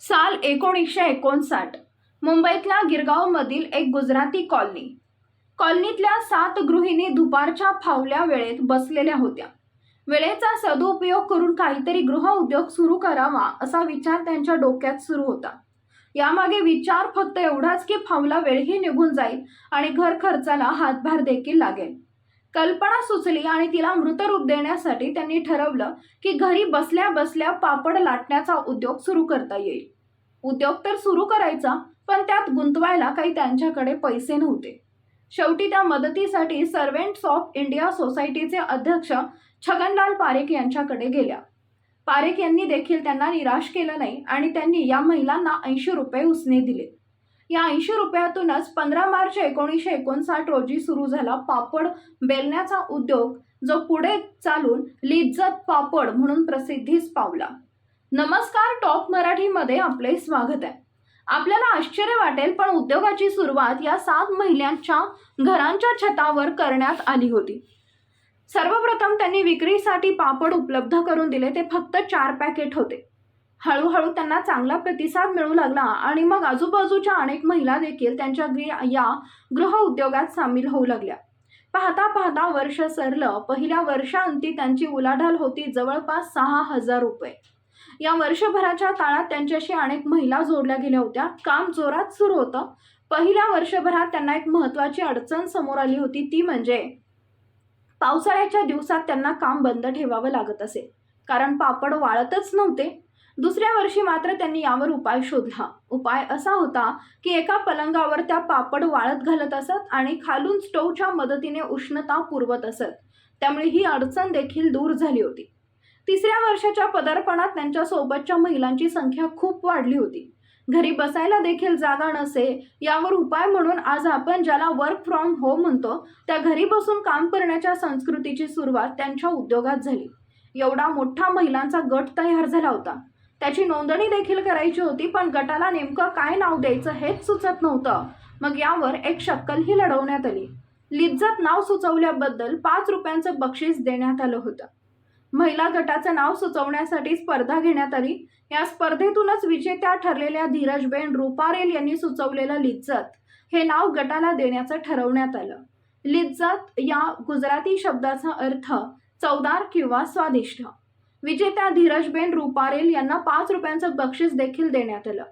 साल एकोणीसशे एकोणसाठ. मुंबईतल्या गिरगावमधील एक गुजराती कॉलनी. कॉलनीतल्या सात गृहिणी दुपारच्या फावल्या वेळेत बसलेल्या होत्या. वेळेचा सदुपयोग करून काहीतरी गृह उद्योग सुरू करावा असा विचार त्यांच्या डोक्यात सुरू होता. यामागे विचार फक्त एवढाच की फावला वेळही निघून जाईल आणि घर खर्चाला हातभार देखील लागेल. कल्पना सुचली आणि तिला मृतरूप देण्यासाठी त्यांनी ठरवलं की घरी बसल्या बसल्या पापड लाटण्याचा उद्योग सुरू करता येईल. उद्योग तर सुरू करायचा पण त्यात गुंतवायला काही त्यांच्याकडे पैसे नव्हते. शेवटी त्या मदतीसाठी सर्वेंट्स ऑफ इंडिया सोसायटीचे अध्यक्ष छगनलाल पारेख यांच्याकडे गेल्या. पारेख यांनी देखील त्यांना निराश केलं नाही आणि त्यांनी या महिलांना ऐंशी रुपये उसने दिले. या ऐंशी रुपयातूनच पंधरा मार्च एकोणीसशे एकोणसाठ रोजी सुरू झाला पापड बेलण्याचा उद्योग जो पुढे चालून लिज्जत पापड म्हणून प्रसिद्धीस पावला. नमस्कार टॉप मराठीमध्ये आपले स्वागत आहे. आपल्याला आश्चर्य वाटेल पण उद्योगाची सुरुवात या सात महिन्यांच्या घरांच्या छतावर करण्यात आली होती. सर्वप्रथम त्यांनी विक्रीसाठी पापड उपलब्ध करून दिले ते फक्त चार पॅकेट होते. हळूहळू त्यांना चांगला प्रतिसाद मिळू लागला आणि मग आजूबाजूच्या अनेक महिला देखील त्यांच्या गृह या गृह उद्योगात सामील होऊ लागल्या. पाहता पाहता वर्ष सरलं. पहिल्या वर्षांती त्यांची उलाढाल होती जवळपास सहा हजार रुपये. या वर्षभराच्या काळात त्यांच्याशी अनेक महिला जोडल्या गेल्या होत्या. काम जोरात सुरू होतं. पहिल्या वर्षभरात त्यांना एक महत्त्वाची अडचण समोर आली होती. ती म्हणजे पावसाळ्याच्या दिवसात त्यांना काम बंद ठेवावं लागत असे. कारण पापड वाळतच नव्हते. दुसऱ्या वर्षी मात्र त्यांनी यावर उपाय शोधला. उपाय असा होता की एका पलंगावर त्या पापड वाळत घालत असत आणि खालून स्टोवच्या मदतीने उष्णता पुरवत असत. त्यामुळे ही अडचण देखील दूर झाली होती. तिसऱ्या वर्षाच्या पदार्पणात त्यांच्या सोबतच्या महिलांची संख्या खूप वाढली होती. घरी बसायला देखील जागा नसे यावर उपाय म्हणून आज आपण ज्याला वर्क फ्रॉम होम म्हणतो त्या घरी बसून काम करण्याच्या संस्कृतीची सुरुवात त्यांच्या उद्योगात झाली. एवढा मोठा महिलांचा गट तयार झाला होता. त्याची नोंदणी देखील करायची होती पण गटाला नेमकं काय नाव द्यायचं हेच सुचत नव्हतं. मग यावर एक शक्कलही लढवण्यात आली. लिज्जत नाव सुचवल्याबद्दल पाच रुपयांचं बक्षीस देण्यात आलं होतं. महिला गटाचं नाव सुचवण्यासाठी स्पर्धा घेण्यात आली. या स्पर्धेतूनच विजेत्या ठरलेल्या धीरजबेन रुपारेल यांनी सुचवलेलं लिज्जत हे नाव गटाला देण्याचं ठरवण्यात आलं. लिज्जत या गुजराती शब्दाचा अर्थ चवदार किंवा स्वादिष्ट. विजेत्या धीरजबेन रुपारेल यांना पाच रुपयांचं बक्षीस देखील देण्यात आलं.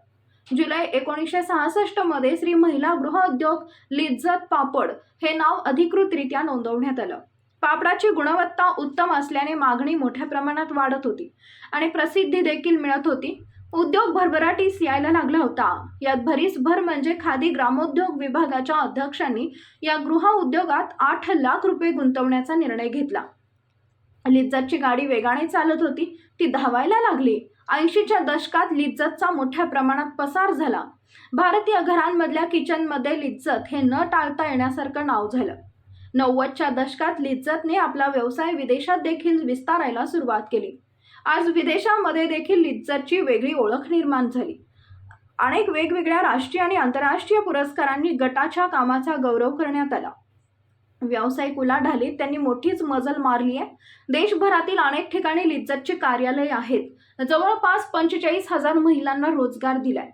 जुलै एकोणीसशे सहासष्टमध्ये श्री महिला गृहउद्योग लिज्जत पापड हे नाव अधिकृतरित्या नोंदवण्यात आलं. पापडाची गुणवत्ता उत्तम असल्याने मागणी मोठ्या प्रमाणात वाढत होती आणि प्रसिद्धी देखील मिळत होती. उद्योग भरभराटीस यायला लागला होता. यात भरीसभर म्हणजे खादी ग्रामोद्योग विभागाच्या अध्यक्षांनी या गृह उद्योगात आठ लाख रुपये गुंतवण्याचा निर्णय घेतला. लिज्जतची गाडी वेगाने चालत होती ती धावायला लागली. ऐंशीच्या दशकात लिज्जतचा मोठ्या प्रमाणात पसार झाला. भारतीय घरांमधल्या किचनमध्ये लिज्जत हे न टाळता येण्यासारखं नाव झालं. नव्वदच्या दशकात लिज्जतने आपला व्यवसाय विदेशात देखील विस्तारायला सुरुवात केली. आज विदेशामध्ये देखील लिज्जतची वेगळी ओळख निर्माण झाली. अनेक वेगवेगळ्या राष्ट्रीय आणि आंतरराष्ट्रीय पुरस्कारांनी गटाच्या कामाचा गौरव करण्यात आला. व्यावसायिक उलाढालीत त्यांनी मोठीच मजल मारली आहे. देशभरातील अनेक ठिकाणी लिज्जतचे कार्यालय आहेत. जवळपास पंचेचाळीस हजार महिलांना रोजगार दिलाय.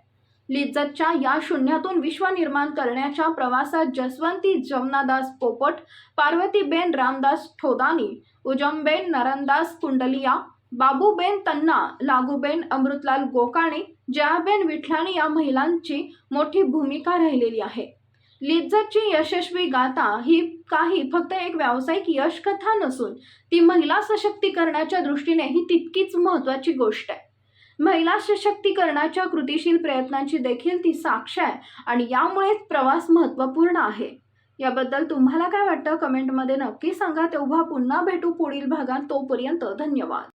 लिज्जतच्या या शून्यातून विश्व निर्माण करण्याच्या प्रवासात जसवंती जमनादास पोपट पार्वतीबेन रामदास ठोदानी उजमबेन नरनदास कुंडलिया बाबूबेन तन्ना लागूबेन अमृतलाल गोकाणे जयाबेन विठलाणी या महिलांची मोठी भूमिका राहिलेली आहे. लिज्जतची यशस्वी गाथा ही काही फक्त एक व्यावसायिक यशकथा नसून ती महिला सशक्तीकरणाच्या दृष्टीने ही तितकीच महत्त्वाची गोष्ट आहे. महिला सशक्तीकरणाच्या कृतीशील प्रयत्नांची देखील ती साक्ष आहे आणि यामुळेच प्रवास महत्त्वपूर्ण आहे. याबद्दल तुम्हाला काय वाटतं? कमेंटमध्ये नक्की सांगा. तेव्हा पुन्हा भेटू पुढील भागात. तोपर्यंत धन्यवाद.